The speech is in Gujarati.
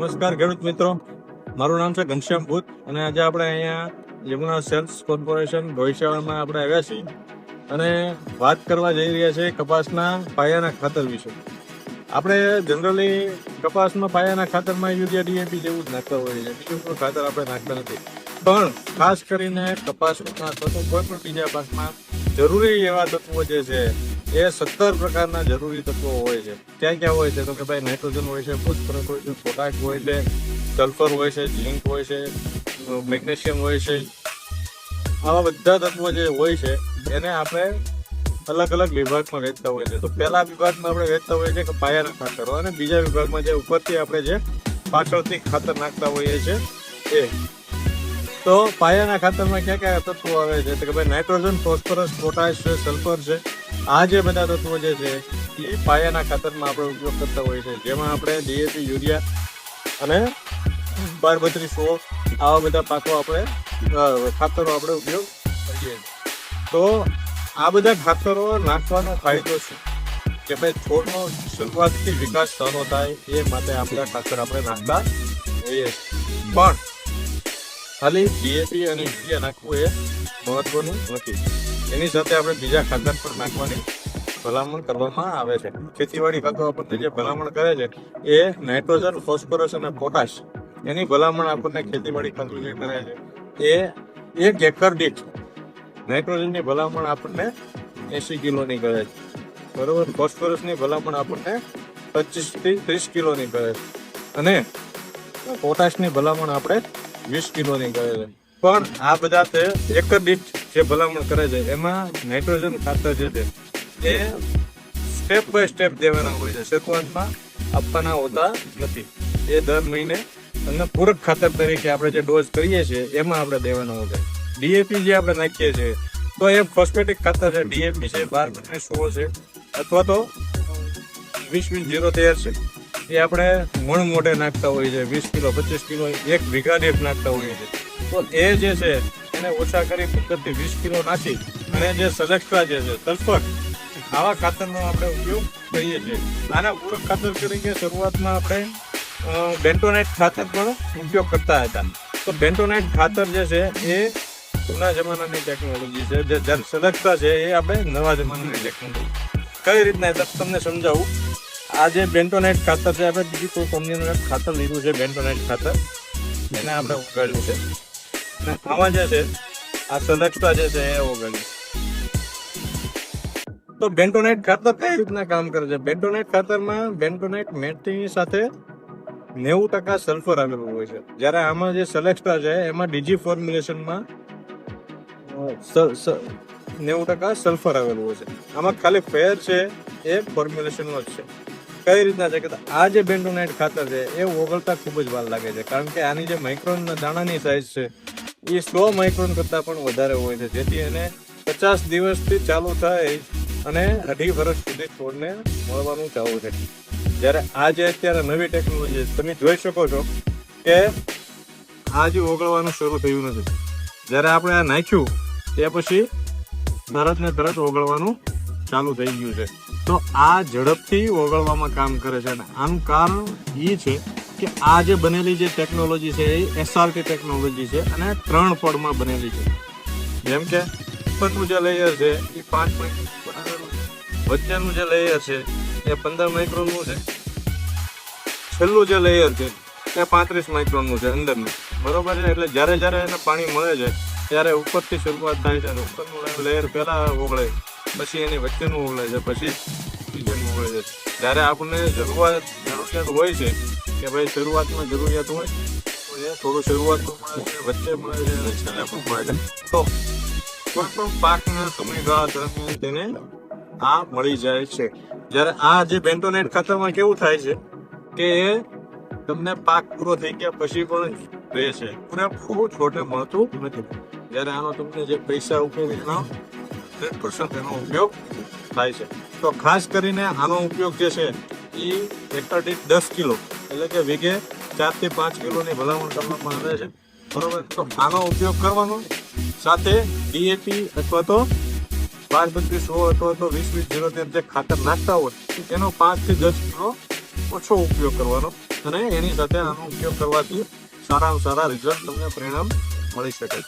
નમસ્કાર, ખેડૂત મિત્રો. મારું નામ છે ઘનશ્યામ ભૂત અને આજે આપણે અહીંયા યમુના સેલ્સ કોર્પોરેશન ભવિષ્યવાળમાં આપણે આવ્યા છીએ અને વાત કરવા જઈ રહ્યા છે કપાસના પાયાના ખાતર વિશે. આપણે જનરલી કપાસમાં પાયાના ખાતરમાં યુરિયા, ડીએપી જેવું જ નાખતા હોઈએ છીએ. બીજું કોઈ ખાતર આપણે નાખતા નથી. પણ ખાસ કરીને કપાસમાં અથવા તો કોઈ પણ બીજા પાકમાં જરૂરી એવા તત્વો જે છે એ સત્તર પ્રકારના જરૂરી તત્વો હોય છે. ક્યાં ક્યાં હોય છે? તો કે ભાઈ નાઇટ્રોજન હોય છે, ફોસ્ફરસ હોય છે, પોટાશ હોય છે, સલ્ફર હોય છે, ઝીંક હોય છે, મેગ્નેશિયમ હોય છે. આવા બધા તત્વો જે હોય છે, એને આપણે અલગ અલગ વિભાગમાં વેચતા હોય છે તો પહેલા વિભાગમાં આપણે વેચતા હોઈએ છીએ કે પાયાના ખાતરો. અને બીજા વિભાગમાં જે ઉપરથી આપણે જે પાછળથી ખાતર નાખતા હોઈએ છીએ, એ તો પાયાના ખાતરમાં ક્યાં કયા તત્વો આવે છે? કે ભાઈ નાઇટ્રોજન, ફોસ્ફરસ, પોટાશ છે, સલ્ફર છે. આ જે બધા તત્વો જે છે, એ પાયાના ખાતરમાં આપણે ઉપયોગ કરતા હોઈએ છીએ. જેમાં આપણે ડીએપી યુરિયા અને બાર બત્રીસો આવા બધા પાકો આપણે ખાતરો આપણે ઉપયોગ કરીએ તો આ બધા ખાતરો નાખવાનો ફાયદો છે કે ભાઈ છોડનો શરૂઆતથી વિકાસ સારો થાય એ માટે આ બધા ખાતર આપણે નાખતા હોઈએ પણ ખાલી ડીએપી અને યુરિયા નાખવું એ મહત્વનું નથી. એની સાથે આપણે બીજા ખાતર પણ નાખવાની ભલામણ કરવામાં આવે છે. ખેતીવાડી ખાતો આપણને જે ભલામણ કરે છે એ નાઇટ્રોજન, ફોસ્ફરસ અને પોટાશ એની ભલામણ આપણને ખેતીવાડી ખાતું જે કરે છે. એ એક એકર દીઠ નાઇટ્રોજનની ભલામણ આપણને એસી કિલોની કરે છે. બરોબર? ફોસ્ફરસની ભલામણ આપણને પચીસથી ત્રીસ કિલોની કરે છે. અને પોટાશની ભલામણ આપણે વીસ કિલોની કરે છે. પણ આ બધા તે એકર દીઠ જે ભલામણ કરે છે, એમાં નાઇટ્રોજન ખાતર જે છે, એ સ્ટેપ બાય સ્ટેપ દેવાના હોય છે. સિક્વન્સમાં આપવાના હોતા નથી. એ દર મહિને અને પૂરક ખાતર તરીકે આપણે જે ડોઝ કરીએ છીએ, એમાં આપણે દેવાના હોય છે. ડીએપી જે આપણે નાખીએ છીએ, તો એ ફોસ્ફેટિક ખાતર છે, ડીએપી છે, બાર સો છે, અથવા તો વીસ વીસ જીરો તેર છે. એ આપણે મણ મોઢે નાખતા હોઈએ છીએ, વીસ કિલો, પચીસ કિલો, એક વીઘા દીઠ નાખતા હોઈએ છીએ. તો એ જે છે, એને ઓછા કરી પદ્ધતિ વીસ કિલો નાખી અને જે સલેક્ટ્રા જે છે સલ્ફર આવા ખાતરનો આપણે ઉપયોગ કરીએ છીએ. આના પૂરક ખાતર તરીકે શરૂઆતમાં આપણે બેન્ટોનાઇટ ખાતર પણ ઉપયોગ કરતા હતા. તો બેન્ટોનાઇટ ખાતર જે છે, એ જૂના જમાનાની ટેકનોલોજી છે. જે સલેક્ટ્રા છે, એ આપણે નવા જમાનાની ટેકનોલોજી કઈ રીતના તમને સમજાવું? આ જે બેન્ટોનાઇટ ખાતર છે, આપણે બીજી કોઈ કંપનીનું ખાતર લીધું છે બેન્ટોનાઇટ ખાતર. એને આપણે ઉગાડ્યું છે. અને આમાં જે છે, આ સલેક્ટા જે છે, એ ઉગાડ્યું તો બેન્ટોનાઇટ ખાતર કઈ રીતના કામ કરે છે? બેન્ટોનાઇટ ખાતરમાં બેન્ટોનાઇટ મેટની સાથે નેવું ટકા સલ્ફર આવેલું હોય છે. જ્યારે આમાં જે સલેક્ટા છે, એમાં ડીજી ફોર્મ્યુલેશનમાં નેવું ટકા સલ્ફર આવેલું હોય છે. આમાં ખાલી ફેર છે, એ ફોર્મ્યુલેશનનો જ છે. કઈ રીતના છે કે આ જે બેન્ટોનાઇટ ખાતર છે, એ ઓગળતા ખૂબ જ વાર લાગે છે. કારણ કે આની જે માઇક્રોન દાણાની સાઇઝ છે, એ સો માઇક્રોન કરતાં પણ વધારે હોય છે. જેથી એને પચાસ દિવસથી ચાલુ થાય અને અઢી વર્ષ સુધી છોડને મળવાનું ચાલુ છે. જ્યારે આ જે અત્યારે નવી ટેકનોલોજી તમે જોઈ શકો છો કે આ જે ઓગળવાનું શરૂ થયું નથી. જ્યારે આપણે આ નાખ્યું, તે પછી તરત ને તરત ઓગળવાનું ચાલુ થઈ ગયું છે. તો આ ઝડપથી ઓગળવામાં કામ કરે છે અને આનું કારણ એ છે કે આ જે બનેલી જે ટેકનોલોજી છે એ એસઆરટી ટેકનોલોજી છે અને ત્રણ પડમાં બનેલી છે. જેમ કે ઉપરનું જે લેયર છે એ પાંચ વચ્ચેનું જે લેયર છે એ પંદર માઇક્રોનનું છે. છેલ્લું જે લેયર છે એ પાંત્રીસ માઇક્રોનનું છે અંદરનું. બરોબર છે? એટલે જ્યારે જ્યારે એને પાણી મળે છે, ત્યારે ઉપરથી શરૂઆત થાય છે અને ઉપરનું લેયર પહેલાં ઓગળે. પછી એની વચ્ચેનું ઓગળે છે, પછી બીજાનું ઓગળે છે. જ્યારે આપણને જરૂરિયાત જરૂરિયાત હોય છે કે ભાઈ શરૂઆતમાં જરૂરિયાત હોય, તો એ થોડું શરૂઆતમાં વચ્ચે મળે છે અને છેલ્લે પણ મળે છે. તો કોઈ પણ પાકના સમયગાળા દરમિયાન તેને આ મળી જાય છે. જ્યારે આ જે બેન્ટોનેટ ખાતરમાં કેવું થાય છે કે એ તમને પાક પૂરો થઈ ગયા પછી પણ રહે છે. પૂરેપૂરું છોટે મળતું નથી. જ્યારે આનો તમને જે પૈસા ઉપયોગ હંડ્રેડ પર્સન્ટ એનો ઉપયોગ થાય છે. તો ખાસ કરીને આનો ઉપયોગ જે છે એ હેક્ટર દીઠ દસ કિલો, એટલે કે વીઘે ચારથી પાંચ કિલોની ભલામણ કરવામાં આવે છે. બરોબર? તો આનો ઉપયોગ કરવાનો, સાથે ડીએપી અથવા તો બાર બત્રીસ સો અથવા તો વીસ વીસ જીરો તેર જે ખાતર નાખતા હોય, એનો પાંચથી દસ કિલો ઓછો ઉપયોગ કરવાનો અને એની સાથે આનો ઉપયોગ કરવાથી સારામાં સારા રિઝલ્ટ તમને પરિણામ મળી શકે છે.